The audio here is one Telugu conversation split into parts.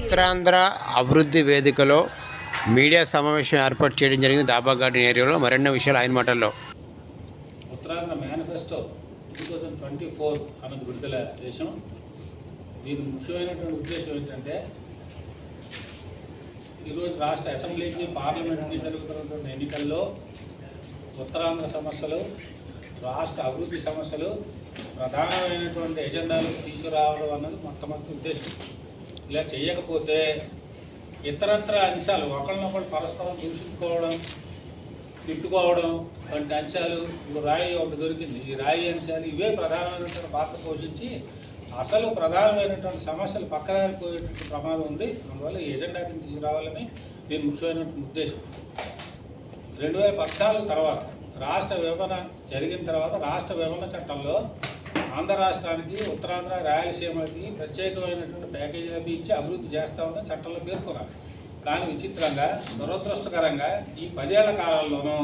ఉత్తరాంధ్ర అభివృద్ధి వేదికలో మీడియా సమావేశం ఏర్పాటు చేయడం జరిగింది డాబా గార్డెన్ ఏరియాలో. మరెన్నో విషయాలు ఆయన మాటల్లో. Uttarandhra manifesto two thousand twenty four అన్నది విడుదల చేసాం దీని ముఖ్యమైనటువంటి ఉద్దేశం ఏంటంటే ఈరోజు రాష్ట్ర అసెంబ్లీకి పార్లమెంట్కి జరుగుతున్నటువంటి ఎన్నికల్లో ఉత్తరాంధ్ర సమస్యలు రాష్ట్ర అభివృద్ధి సమస్యలు ప్రధానమైనటువంటి ఎజెండాలు తీసుకురావడం అన్నది మొట్టమొదటి ఉద్దేశం. ఇలా చేయకపోతే ఇతరత్ర అంశాలు ఒకరినొకరు పరస్పరం దూషించుకోవడం తిట్టుకోవడం వంటి అంశాలు ఇప్పుడు రాయి ఒకటి దొరికింది. ఈ రాయి అంశాలు ఇవే ప్రధానమైనటువంటి పాత్ర పోషించి అసలు ప్రధానమైనటువంటి సమస్యలు పక్కదారిపోయేటువంటి ప్రమాదం ఉంది. అందువల్ల ఈ ఎజెండా కింద తీసుకురావాలని దీని ముఖ్యమైనటువంటి ఉద్దేశం. రెండు వేల పద్నాలుగు తర్వాత రాష్ట్ర విభజన జరిగిన తర్వాత రాష్ట్ర విభజన చట్టంలో ఆంధ్ర రాష్ట్రానికి ఉత్తరాంధ్ర రాయలసీమకి ప్రత్యేకమైనటువంటి ప్యాకేజీలు అవి ఇచ్చి అభివృద్ధి చేస్తామని చట్టంలో పేర్కొన్నారు కానీ విచిత్రంగా దురదృష్టకరంగా ఈ పదేళ్ళ కాలంలోనూ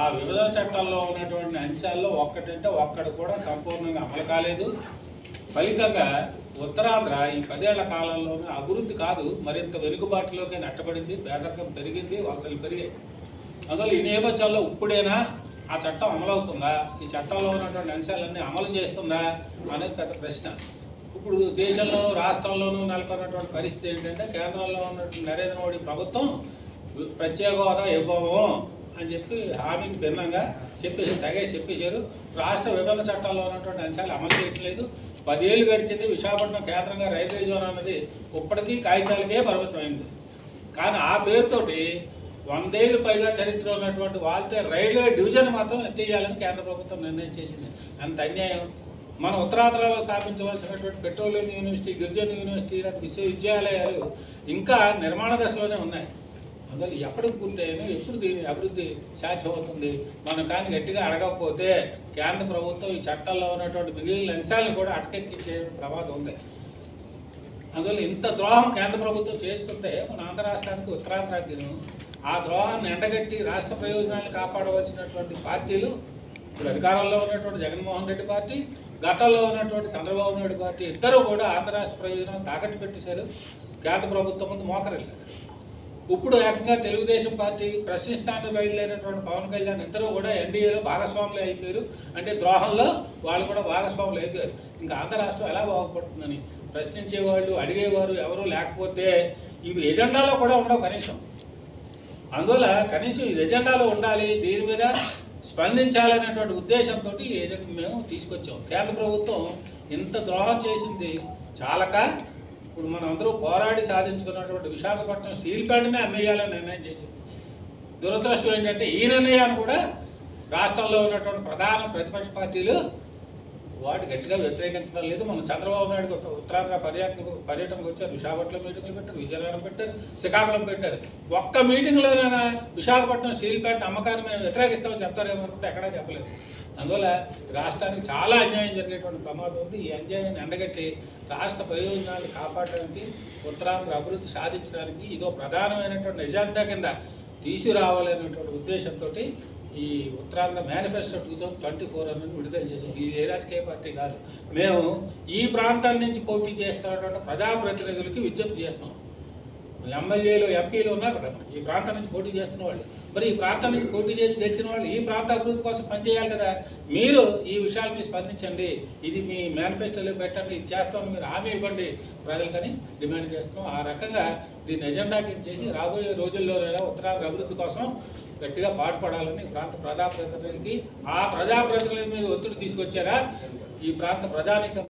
ఆ విభజన చట్టంలో ఉన్నటువంటి అంశాల్లో ఒక్కటంటే ఒక్కడు కూడా సంపూర్ణంగా అమలు కాలేదు. ఫలితంగా ఉత్తరాంధ్ర ఈ పదేళ్ళ కాలంలోనే అభివృద్ధి కాదు మరింత వెనుకబాటులోకి నట్టబడింది పేదరికం పెరిగింది వలసలు పెరిగాయి. అందువల్ల ఈ నేపథ్యంలో ఇప్పుడైనా ఆ చట్టం అమలవుతుందా ఈ చట్టంలో ఉన్నటువంటి అంశాలన్నీ అమలు చేస్తుందా? అనేది పెద్ద ప్రశ్న. ఇప్పుడు దేశంలో రాష్ట్రంలోనూ నెలకొన్నటువంటి పరిస్థితి ఏంటంటే కేంద్రంలో ఉన్నటువంటి నరేంద్ర మోడీ ప్రభుత్వం ప్రత్యేక హోదా ఇవ్వము అని చెప్పి హామీకి భిన్నంగా చెప్పేసి తగే చెప్పేశారు. రాష్ట్ర విభజన చట్టాల్లో ఉన్నటువంటి అంశాలు అమలు చేయట్లేదు. పదేళ్ళు గడిచింది. విశాఖపట్నం కేంద్రంగా రైల్వే జోన్ అన్నది ఇప్పటికీ కాగితాలకే పరిమితమైంది. కానీ ఆ పేరుతోటి వందేళ్ళు పైగా చరిత్ర ఉన్నటువంటి వాళ్ళతో రైల్వే డివిజన్ మాత్రం ఎత్తేయాలని కేంద్ర ప్రభుత్వం నిర్ణయం చేసింది. అంత అన్యాయం. మన ఉత్తరాంధ్రలో స్థాపించవలసినటువంటి పెట్రోలియం యూనివర్సిటీ గిరిజన యూనివర్సిటీ లాంటి విశ్వవిద్యాలయాలు ఇంకా నిర్మాణ దశలోనే ఉన్నాయి. అందువల్ల ఎప్పటికి పూర్తయినా ఎప్పుడు దీని అభివృద్ధి సాధ్యమవుతుంది? మనం కానీ గట్టిగా అడగకపోతే కేంద్ర ప్రభుత్వం ఈ చట్టాల్లో ఉన్నటువంటి మిగిలిన అంశాలను కూడా అటకెక్కించే ప్రమాదం ఉంది. అందువల్ల ఇంత ద్రోహం కేంద్ర ప్రభుత్వం చేస్తుంటే మన ఆంధ్ర రాష్ట్రానికి ఉత్తరాంధ్రాకి ఆ ద్రోహాన్ని ఎండగట్టి రాష్ట్ర ప్రయోజనాలు కాపాడవలసినటువంటి పార్టీలు ఇప్పుడు అధికారంలో ఉన్నటువంటి జగన్మోహన్ రెడ్డి పార్టీ గతంలో ఉన్నటువంటి చంద్రబాబు నాయుడు పార్టీ ఇద్దరూ కూడా ఆంధ్ర రాష్ట్ర ప్రయోజనాలు తాకట్టు పెట్టేశారు. కేంద్ర ప్రభుత్వం ముందు మోకరెళ్ళారు ఇప్పుడు ఏకంగా తెలుగుదేశం పార్టీ ప్రశ్నిస్తానికి బయలుదేరినటువంటి పవన్ కళ్యాణ్ ఇద్దరు కూడా ఎన్డీఏలో భాగస్వాములు అయిపోయారు. అంటే ద్రోహంలో వాళ్ళు కూడా భాగస్వాములు అయిపోయారు. ఇంకా ఆంధ్ర రాష్ట్రం ఎలా బాగుపడుతుందని ప్రశ్నించేవాళ్ళు అడిగేవారు ఎవరు లేకపోతే ఇవి ఎజెండాలో కూడా ఉండవు కనీసం. అందువల్ల కనీసం ఇది ఎజెండాలో ఉండాలి దీని మీద స్పందించాలనేటువంటి ఉద్దేశంతో ఈ ఎజెండా మేము తీసుకొచ్చాం. కేంద్ర ప్రభుత్వం ఇంత ద్రోహం చేసింది. చాలక ఇప్పుడు మనం అందరూ పోరాడి సాధించుకున్నటువంటి విశాఖపట్నం స్టీల్ ప్లాంట్నే అమ్మేయాలని నిర్ణయం చేసింది. దురదృష్టం ఏంటంటే ఈ నిర్ణయాన్ని కూడా రాష్ట్రంలో ఉన్నటువంటి ప్రధాన ప్రతిపక్ష పార్టీలు వాటి గట్టిగా వ్యతిరేకించడం లేదు. మనం చంద్రబాబు నాయుడు ఉత్తరాంధ్ర పర్యటనకు పర్యటనకు వచ్చారు. విశాఖపట్నం మీటింగ్లు పెట్టారు. విజయనగరం పెట్టారు. శ్రీకాకుళం పెట్టారు. ఒక్క మీటింగ్లోనైనా విశాఖపట్నం స్టీల్ ప్లాంట్ అమ్మకాన్ని మేము వ్యతిరేకిస్తామని చెప్తారేమో అనుకుంటే ఎక్కడా చెప్పలేదు. అందువల్ల రాష్ట్రానికి చాలా అన్యాయం జరిగేటువంటి ప్రమాదం ఉంది. ఈ అన్యాయాన్ని ఎండగట్టి రాష్ట్ర ప్రయోజనాలు కాపాడడానికి ఉత్తరాంధ్ర అభివృద్ధి సాధించడానికి ఇదో ప్రధానమైనటువంటి ఎజెండా కింద తీసుకురావాలనేటువంటి ఉద్దేశంతో ఈ Uttarandhra manifesto two thousand twenty four అనేది విడుదల చేశాం ఇది ఏ రాజకీయ పార్టీ కాదు. మేము ఈ ప్రాంతాల నుంచి పోటీ చేస్తున్నటువంటి ప్రజాప్రతినిధులకి విజ్ఞప్తి చేస్తున్నాం. ఎమ్మెల్యేలు ఎంపీలు ఉన్నారు కదా. ఈ ప్రాంతం నుంచి పోటీ చేస్తున్న వాళ్ళు. మరి ఈ ప్రాంతం నుంచి పోటీ చేసి గెలిచిన వాళ్ళు ఈ ప్రాంత అభివృద్ధి కోసం పనిచేయాలి కదా. మీరు ఈ విషయాలు మీరు స్పందించండి. ఇది మీ మేనిఫెస్టోలో పెట్టండి. ఇది చేస్తామని మీరు హామీ ఇవ్వండి. ప్రజలకని డిమాండ్ చేస్తున్నాం. ఆ రకంగా దీన్ని ఎజెండా కింద చేసి రాబోయే రోజుల్లోనైనా ఉత్తరాంధ్ర అభివృద్ధి కోసం గట్టిగా పాటుపడాలని ప్రాంత ప్రజాప్రతినిధులకి ఆ ప్రజాప్రతినిధుల మీద ఒత్తిడి తీసుకొచ్చారా ఈ ప్రాంత ప్రజానికం